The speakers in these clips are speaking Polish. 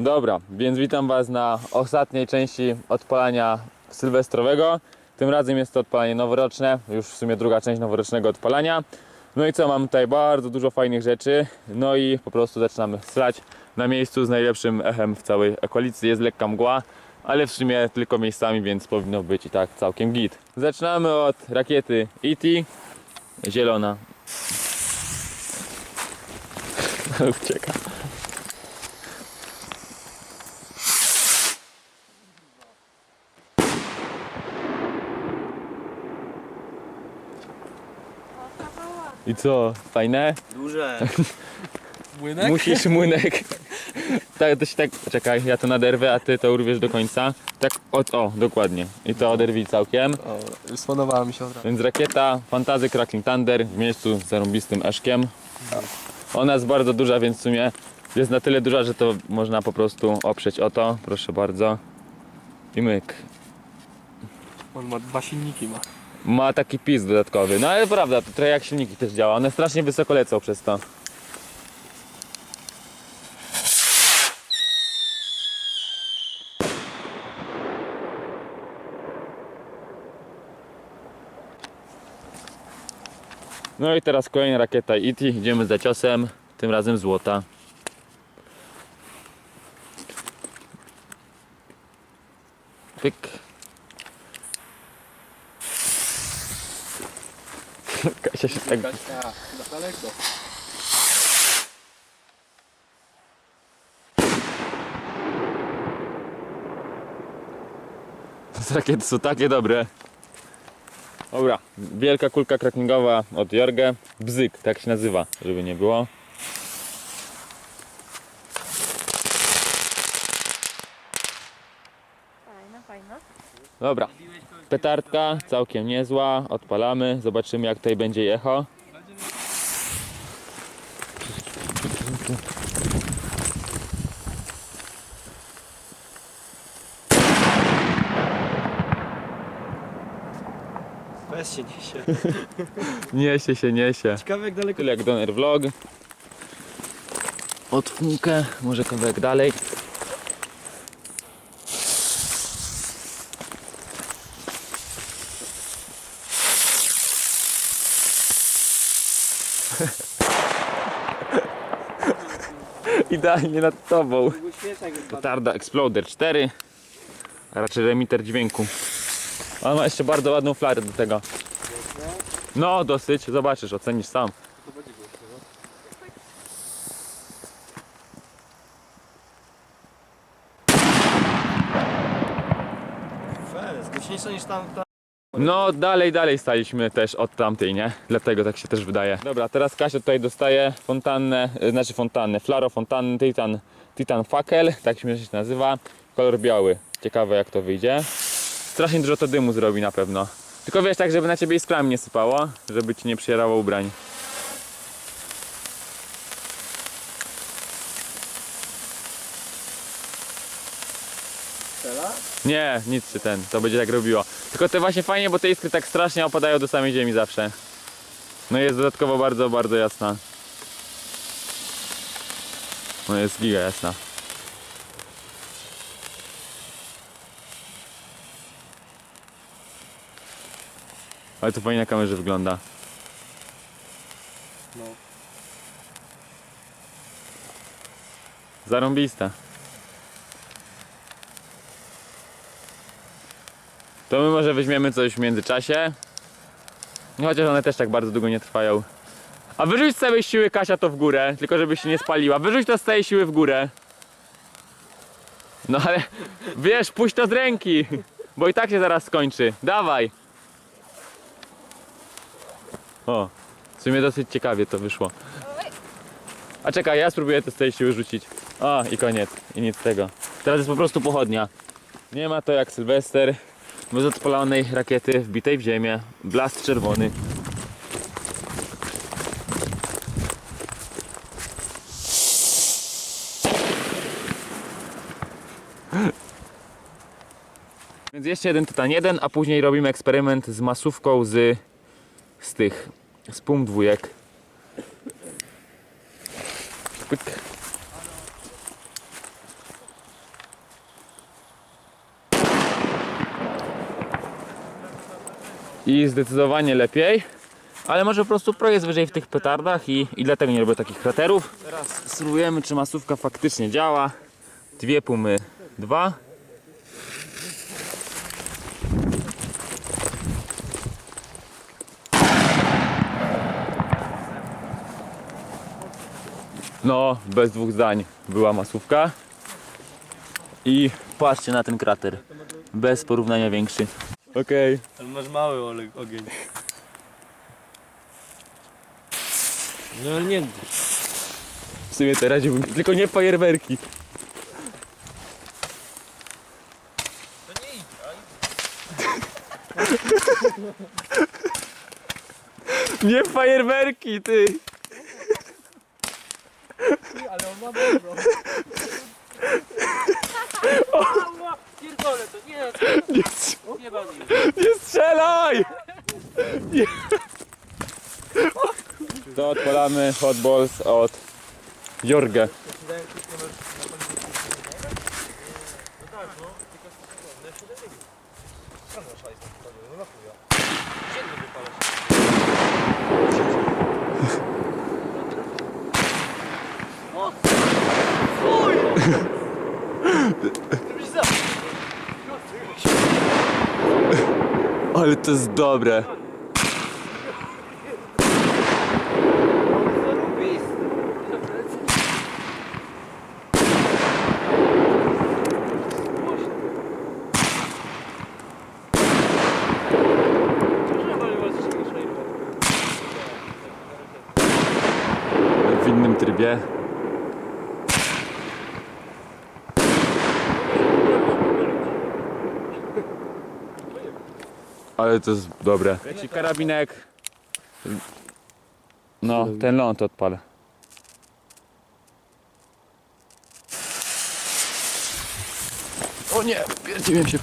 Dobra, więc witam Was na ostatniej części odpalania sylwestrowego. Tym razem jest to odpalanie noworoczne, już w sumie druga część noworocznego odpalania. No i co, mam tutaj bardzo dużo fajnych rzeczy, no i po prostu zaczynamy strzelać na miejscu z najlepszym echem w całej okolicy. Jest lekka mgła, ale w sumie tylko miejscami, więc powinno być i tak całkiem git. Zaczynamy od rakiety ET, zielona. Ucieka. I co, fajne? Duże. Młynek? Musisz młynek. Tak, to się tak. Czekaj, ja to naderwę, a ty to urwiesz do końca. Tak, od, o, dokładnie. I to oderwij całkiem. O, spodobała mi się od razu. Więc rakieta Fantazy Cracking Thunder w miejscu z zarąbistym eszkiem. Ona jest bardzo duża, więc w sumie jest na tyle duża, że to można po prostu oprzeć o to. Proszę bardzo. I myk. On ma dwa silniki ma. Ma taki pis dodatkowy. No ale prawda, to trochę jak silniki też działa. One strasznie wysoko lecą przez to. No i teraz kolejna rakieta IT. Idziemy za ciosem, tym razem złota. Pyk. Kasia się tak... Kasia, na daleko. Te rakiety są takie dobre. Dobra, wielka kulka crackingowa od Jorge. Bzyk, tak się nazywa, żeby nie było. Fajna, fajna. Dobra, petardka całkiem niezła, odpalamy, zobaczymy jak tutaj będzie echo. Bez się niesie. Niesie się, niesie. Ciekawe jak daleko. Tyle jak Donner Vlog. Otwórkę, może kawałek dalej. Idealnie nad tobą. Petarda Exploder 4, a raczej remiter dźwięku. On ma jeszcze bardzo ładną flarę do tego. No, dosyć, zobaczysz, ocenisz sam. Fez, głośniejsza niż tam. tam. No, dalej, dalej staliśmy też od tamtej, nie? Dlatego tak się też wydaje. Dobra, teraz Kasia tutaj dostaje fontannę, y, znaczy fontannę, flaro fontanny, titan, titan fakel, tak się nazywa. Kolor biały. Ciekawe jak to wyjdzie. Strasznie dużo to dymu zrobi na pewno. Tylko wiesz, tak żeby na ciebie iskrami nie sypało, żeby ci nie przyjerało ubrań. Nie, nic się ten, to będzie tak robiło. Tylko to właśnie fajnie, bo te iskry tak strasznie opadają do samej ziemi zawsze. No i jest dodatkowo bardzo, bardzo jasna. No jest giga jasna. Ale to fajnie na kamerze wygląda. No. Zarąbista. To my może weźmiemy coś w międzyczasie. Chociaż one też tak bardzo długo nie trwają. A wyrzuć z całej siły Kasia to w górę, tylko żeby się nie spaliła. Wyrzuć to z całej siły w górę. No ale wiesz, puść to z ręki, bo i tak się zaraz skończy. Dawaj. O, w sumie dosyć ciekawie to wyszło. A czekaj, ja spróbuję to z tej siły rzucić. O, i koniec. I nic z tego. Teraz jest po prostu pochodnia. Nie ma to jak Sylwester. Bez odpalonej rakiety wbitej w ziemię. Blast czerwony. Więc jeszcze jeden Tytan 1, a później robimy eksperyment z masówką z, z tych, z pum dwójek. Pyk. I zdecydowanie lepiej. Ale może po prostu pro jest wyżej w tych petardach i, i dlatego nie robię takich kraterów. Teraz spróbujemy, czy masówka faktycznie działa. Dwie pumy, dwa. No, bez dwóch zdań była masówka. I patrzcie na ten krater. Bez porównania większy. Okej. Ale masz mały ole- ogień. No ale nie. W sumie teraz radziłbym, tylko nie fajerwerki. Nie fajerwerki, ty! Ale on ma dobro. Pierdolę to nie, Nie, strz- nie bawi. nie strzelaj! Nie. To odpalamy hot balls od Jorge. Ale to jest dobre. W trybie. Ale to jest dobre. Leci karabinek. No, ten ląd odpal. O nie, wierciłem się w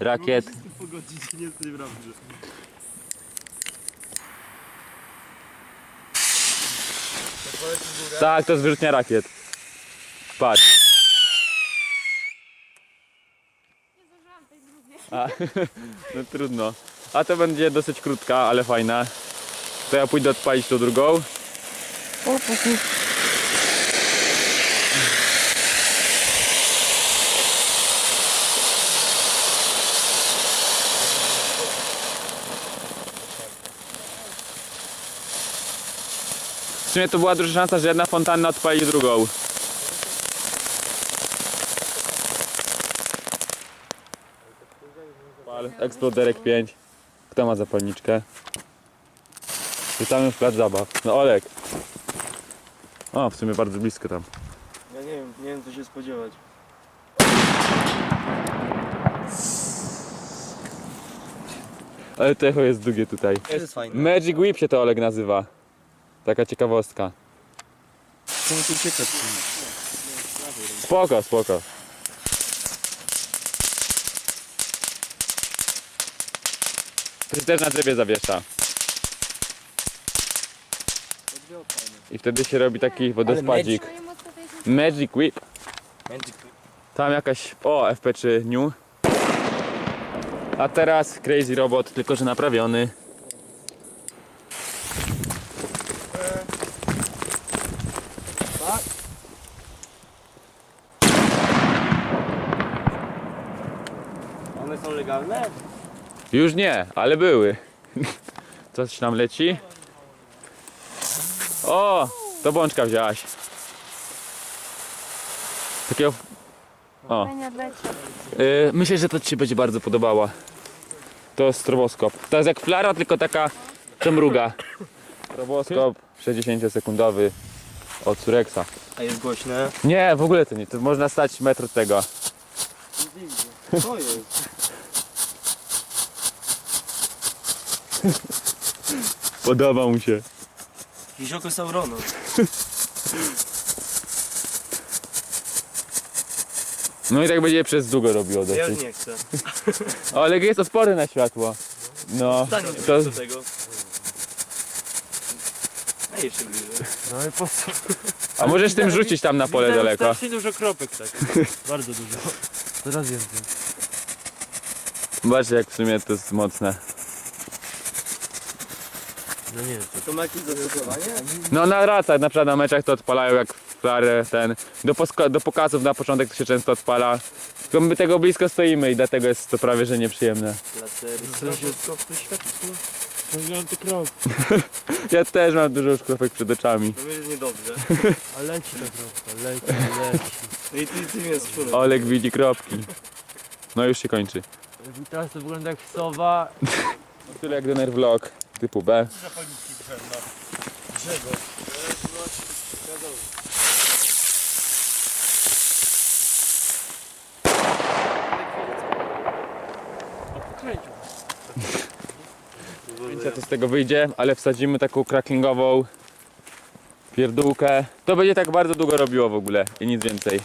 rakiet. Pogodzić nie dobrze. Tak, to jest wyrzutnia rakiet. Patrz. A, no trudno. A to będzie dosyć krótka, ale fajna. To ja pójdę odpalić tą drugą. W sumie to była duża szansa, że jedna fontanna odpali drugą. Pal, Exploderek 5. Kto ma zapalniczkę? Witamy w plac zabaw. No Olek. O, w sumie bardzo blisko tam. Ja nie wiem, nie wiem co się spodziewać. Ale to echo jest długie tutaj. Jest fajne. Magic Whip się to Oleg nazywa. Taka ciekawostka. Tu. Spoko, spoko. To się też na drzewie zawiesza. I wtedy się robi taki wodospadzik. Magic Whip. Tam jakaś... O, FP3 New. A teraz Crazy Robot, tylko że naprawiony. One są legalne? Już nie, ale były. Coś tam leci. O, to bączka wzięłaś. Takiego... O, y, myślę, że to Ci się będzie bardzo podobała. To jest stroboskop. To jest jak flara, tylko taka, co mruga. Stroboskop 60-sekundowy od Surexa. A jest głośne. Nie, w ogóle to nie. To można stać metr od tego. Co jest? Podoba mu się. Jezioko Saurona. No i tak będzie przez długo robiło Ja już dosyć. nie chcę. O, ale jest odporny na światło. No, Stań to do tego. A jeszcze bliżej. No i po co? A możesz tym rzucić tam na pole Widzę daleko. Strasznie dużo kropek tak. Bardzo dużo. Coraz więcej. Zobaczcie jak w sumie to jest mocne. No nie, To ma jakieś zastosowanie? No na racach, na przykład na meczach to odpalają jak flarę ten. Do, posko- do pokazów na początek to się często odpala. Tylko my tego blisko stoimy i dlatego jest to prawie że nieprzyjemne. Lasery. Stroboskop światło. ciągnąłem te kropki. Ja też mam dużo szkropek przed oczami. To jest niedobrze. A leci ta kropka, leci, leci. No i ty, ty mnie skórę. Olek widzi kropki. No już się kończy. I teraz to wygląda jak sowa. Tyle jak Dener Vlog typu B. Zdjęcia to z tego wyjdzie, ale wsadzimy taką cracklingową pierdółkę. To będzie tak bardzo długo robiło w ogóle i nic więcej.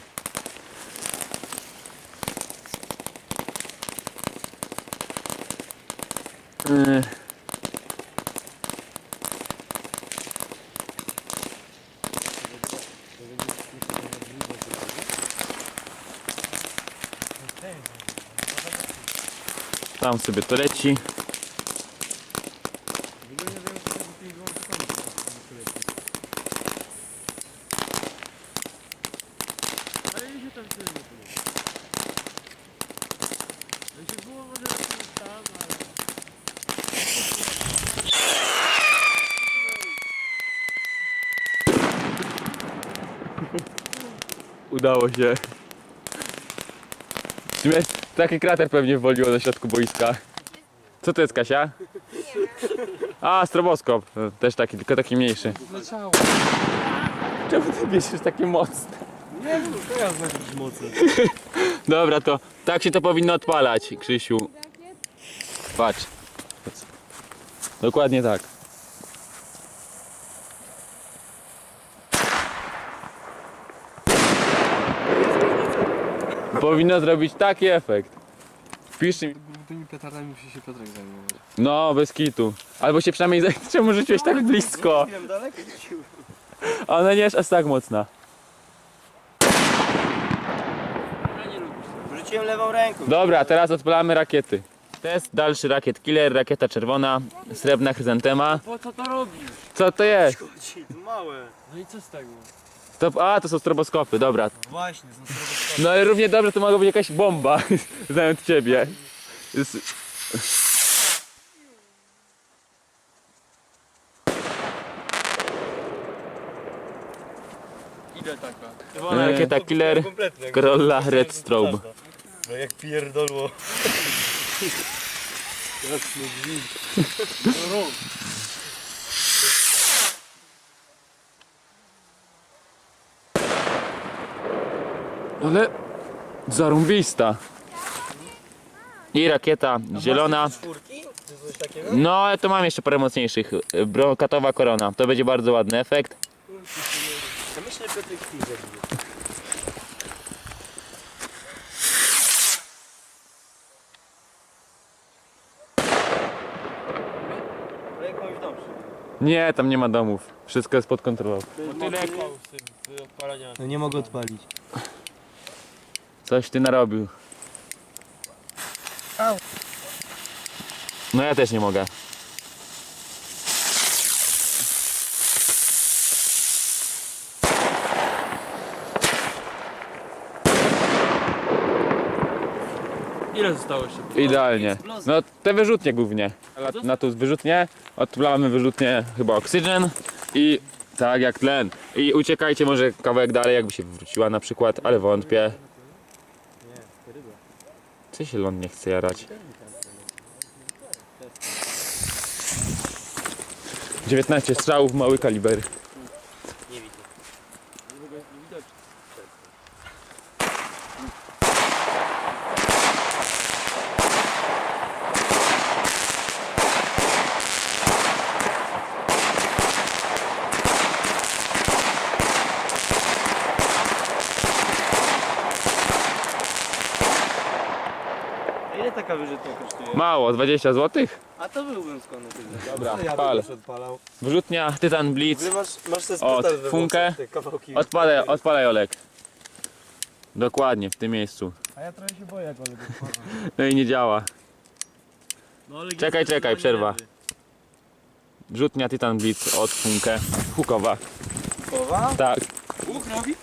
Yy. Tam sobie to leci. Udało się. Sumie taki krater pewnie woliło na środku boiska. Co to jest Kasia? A, stroboskop. Też taki, tylko taki mniejszy. Czemu ty bierzesz takie mocne? Nie wiem, to ja znam jakieś. Dobra, to tak się to powinno odpalać, Krzysiu. Patrz. Dokładnie tak. Powinno zrobić taki efekt. Wpiszcie mi. Tymi petardami musi się Piotrek zajmować. No, bez kitu. Albo się przynajmniej zaj- czemu rzuciłeś tak blisko? Nie wiem, daleko rzucił. A ona nie jest aż tak mocna. Rzuciłem lewą ręką. Dobra, teraz odpalamy rakiety. Test dalszy rakiet killer, rakieta czerwona, srebrna chryzantema. Po co to robisz? Co to jest? Chodzi, to małe. No i co z tego? To, a, to są stroboskopy, dobra. Właśnie, są stroboskopy. No ale równie dobrze to mogła być jakaś bomba, znając ciebie. Jest... Ile taka? E, Rakieta killer. Corolla Red Strobe. No jak pierdolło. Jasny. Ale zarąbista. I rakieta zielona. No, ale to mam jeszcze parę mocniejszych. Brokatowa korona. To będzie bardzo ładny efekt. Myślę, że. Nie, tam nie ma domów. Wszystko jest pod kontrolą. No nie mogę odpalić. Coś ty narobił. Au. No ja też nie mogę. Ile zostało jeszcze? Idealnie. No te wyrzutnie głównie. Na, na tu wyrzutnie, odpalamy wyrzutnie chyba oksygen i tak jak tlen. I uciekajcie może kawałek dalej jakby się wróciła na przykład, ale wątpię. Co się ląd nie chce jarać? 19 strzałów, mały kaliber. Nie widzę. Taka wyrzutnia kosztuje? Mało, 20 zł? A to byłbym skłonny tyle. Dobra, ja pal. odpalał. Wrzutnia, Tytan Blitz. Masz, masz te Od spytal we funkę. włosach, te kawałki. Odpalaj, odpalaj Olek. Dokładnie, w tym miejscu. A ja trochę się boję, jak Olek. No i nie działa. No, ale Czekaj, czekaj, przerwa. Wrzutnia Titan Blitz od Funkę. Hukowa. Połowa? Tak. Łuk robi?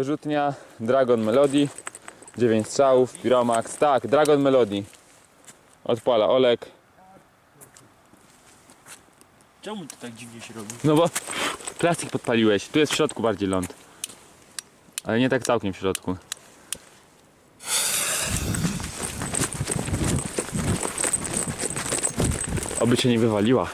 Wyrzutnia Dragon Melody. 9 strzałów, Piromax. Tak, Dragon Melody. Odpala Olek. Czemu to tak dziwnie się robi? No bo plastik podpaliłeś. Tu jest w środku bardziej ląd. Ale nie tak całkiem w środku. Oby cię nie wywaliła.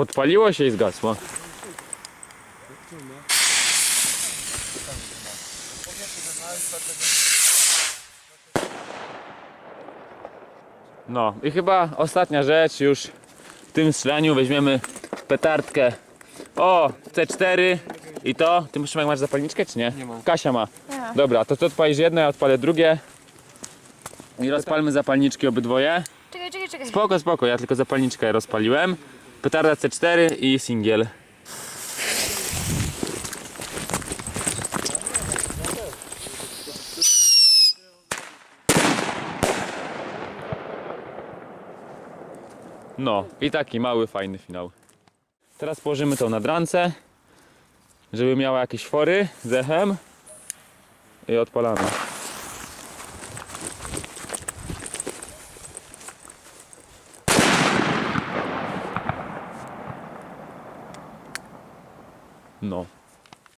Podpaliło się i zgasło. No i chyba ostatnia rzecz już w tym strzelaniu weźmiemy petardkę. O, C4 i to. Ty Szymek masz zapalniczkę czy nie? Nie mam. Kasia ma. Nie. Dobra, to ty odpalisz jedno, ja odpalę drugie. I rozpalmy zapalniczki obydwoje. Czekaj, czekaj, czekaj. Spoko, spoko, ja tylko zapalniczkę rozpaliłem. Petarda C4 i singiel. No i taki mały, fajny finał. Teraz położymy to na drance, żeby miała jakieś fory z echem i odpalamy.